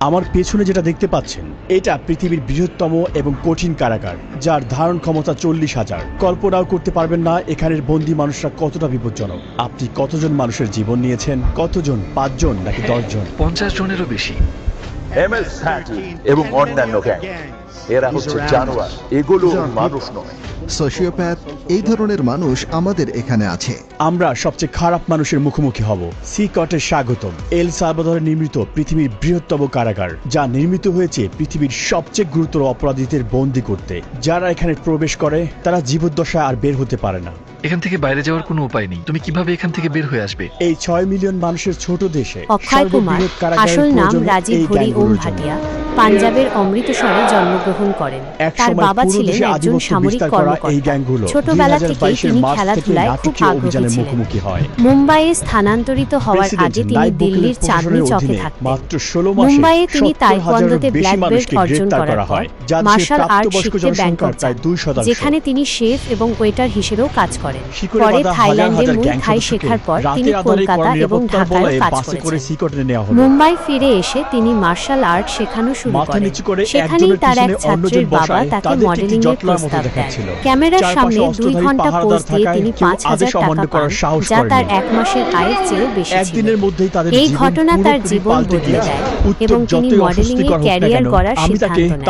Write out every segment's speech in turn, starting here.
আমার পেছনে যেটা দেখতে পাচ্ছেন এটা পৃথিবীর বৃহত্তম এবং কঠিন কারাগার যার ধারণ ক্ষমতা চল্লিশ হাজার। কল্পনাও করতে পারবেন না এখানের বন্দি মানুষরা কতটা বিপজ্জনক। আপনি কতজন মানুষের জীবন নিয়েছেন? কতজন? পাঁচজন নাকি দশজন? পঞ্চাশ জনেরও বেশি। এবং অন্যান্য গ্যাং এরা হচ্ছে জানোয়ার। এগুলো মানুষ নয়। সোশিওপ্যাথ এই ধরনের মানুষ আমাদের এখানে আছে। আমরা সবচেয়ে খারাপ মানুষের মুখোমুখি হব। সি কটের স্বাগতম। এল সালভাদরে নির্মিত পৃথিবীর বৃহত্তম কারাগার যা নির্মিত হয়েছে পৃথিবীর সবচেয়ে গুরুতর অপরাধীদের বন্দি করতে। যারা এখানে প্রবেশ করে তারা জীবদ্দশায় আর বের হতে পারে না। এখান থেকে বাইরে যাওয়ার কোনো উপায় নেই। তুমি কীভাবে এখান থেকে বের হয়ে আসবে? এই ছয় মিলিয়ন মানুষের ছোট দেশে অক্ষয় কুমার আসল নাম রাজীব হরি ওম ভাটিয়া। পাঞ্জাবের অমৃতসরে জন্মগ্রহণ করেন। তার বাবা ছিলেন একজন সামরিক কর্মকর্তা। ছোটবেলা 2022 থেকেই তিনি খেলাধুলায় খুব আগ্রহী ছিলেন। হয়। মুম্বাইয়ে স্থানান্তরিত হওয়ার আগে তিনি দিল্লির চাঁদনি চকে থাকতেন। মাত্র 16 মাসে মুম্বাইয়ে তিনি 70,000 তাইকোয়ান্দোতে ব্ল্যাক বেল্ট অর্জন করার পর মার্শাল আর্ট শিখতে ব্যাংকক যেখানে তিনি শেফ এবং ওয়েটার হিসেবেও কাজ করেন। পরে থাইল্যান্ডে মূল থাই শেখার পর তিনি কলকাতা এবং ঢাকায় কাজ করেছেন। মুম্বাই ফিরে এসে তিনি মার্শাল আর্ট শেখানো শুরু করেন। সেখানেই তার এক ছাত্রের বাবা তাকে মডেলিং এর প্রস্তাব দেন। ক্যামেরার সামনে দুই ঘণ্টা পোজ দিয়ে তিনি পাঁচ হাজার টাকা পান যা তার এক মাসের আয়ের চেয়েও বেশি ছিল। এই ঘটনা তার জীবন বদলে দেয় এবং তিনি মডেলিং এ ক্যারিয়ার তাকে সিদ্ধান্ত নেন।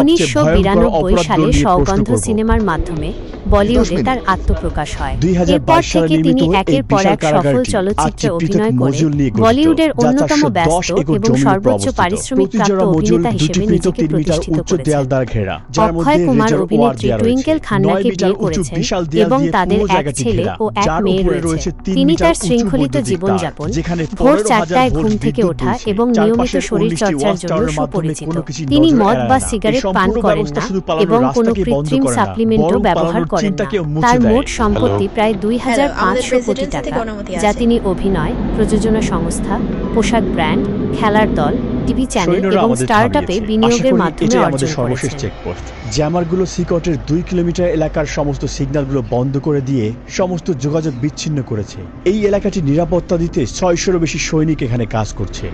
উনিশশো বিরানব্বই সালে সৌগন্ধ সিনেমার মাধ্যমে বলিউডে তার আত্মপ্রকাশ হয়। 2022 এরপর থেকে তিনি একের পর এক সফল চলচ্চিত্রে অভিনয় করে বলিউডের অন্যতম 410 ব্যস্ত এবং সর্বোচ্চ পারিশ্রমিক প্রাপ্ত অভিনেতা হিসেবে নিজেকে প্রতিষ্ঠিত করেছেন। অক্ষয় কুমার অভিনেত্রী টুইঙ্কেল খান্নাকে বিয়ে করেছেন এবং তাদের এক ছেলে ও এক মেয়ে রয়েছে। তিনি তার শৃঙ্খলিত জীবনযাপন। ভোর চারটায় ঘুম থেকে ওঠা এবং নিয়মিত শরীর চর্চার জন্য সুপরিচিত তিনি মদ বা সিগারেট পান করেন না এবং কোনো কৃত্রিম সাপ্লিমেন্টও ব্যবহার করেন না। তার মোট সম্পত্তি প্রায় দুই হাজার পাঁচশো কোটি টাকা থেকে যা তিনি অভিনয় প্রযোজনা সংস্থা পোশাক ব্র্যান্ড খেলার দল টিভি চ্যানেল এবং স্টার্টআপে বিনিয়োগের মাধ্যমে আমাদের অর্জন সর্বশেষ চেকপোস্ট জ্যামারগুলো সিকটের দুই কিলোমিটার এলাকার সমস্ত সিগন্যালগুলো বন্ধ করে দিয়ে সমস্ত যোগাযোগ বিচ্ছিন্ন করেছে। এই এলাকাটি নিরাপত্তা দিতে ছয়শোরও বেশি সৈনিক এখানে কাজ করছে।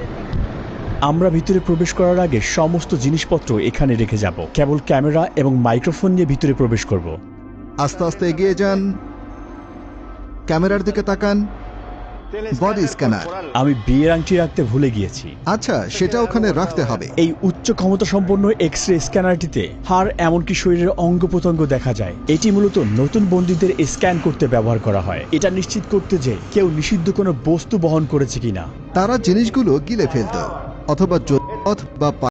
আমরা ভিতরে প্রবেশ করার আগে সমস্ত জিনিসপত্র এখানে রেখে যাব। কেবল ক্যামেরা এবং মাইক্রোফোন নিয়ে ভিতরে প্রবেশ করব। আস্তে আস্তে এগিয়ে যান। ক্যামেরার দিকে তাকান। বডি স্ক্যানার আমি বিয়ের আংটি রাখতে ভুলে গিয়েছি। আচ্ছা সেটা ওখানে রাখতে হবে। এই উচ্চ ক্ষমতা সম্পন্ন এক্স রে স্ক্যানারটিতে হাড় এমনকি শরীরের অঙ্গ প্রত্যঙ্গ দেখা যায়। এটি মূলত নতুন বন্দীদের স্ক্যান করতে ব্যবহার করা হয়। এটা নিশ্চিত করতে যে কেউ নিষিদ্ধ কোনো বস্তু বহন করেছে কিনা। তারা জিনিসগুলো গিলে ফেলত অথবা জোট বা